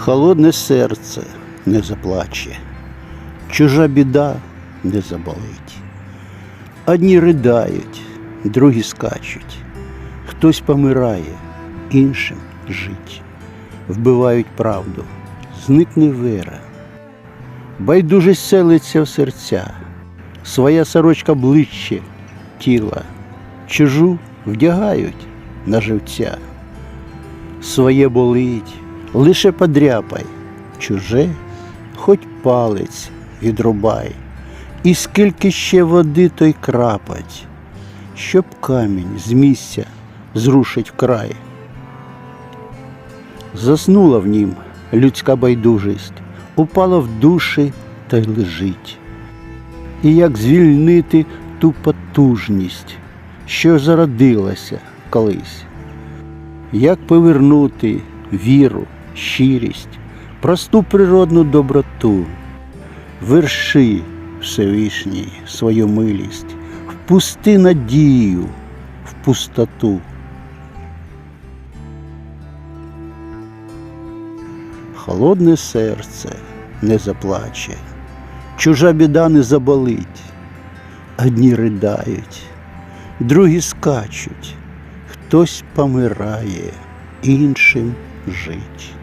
Холодне серце не заплаче, чужа біда не заболить. Одні ридають, другі скачуть, хтось помирає, іншим жить. Вбивають правду, зникне вера. Байдужість селиться в серця, своя сорочка ближче тіла, чужу вдягають на живця. Своє болить, лише подряпай, чуже, хоть палець відрубай, і скільки ще води той крапать, щоб камінь з місця зрушить вкрай. Заснула в нім людська байдужість, упала в душі та й лежить. І як звільнити ту потужність, що зародилася колись? Як повернути віру, щирість, просту природну доброту, верши Всевишній свою милість, впусти надію в пустоту. Холодне серце не заплаче, чужа біда не заболить, одні ридають, другі скачуть, хтось помирає, іншим жить.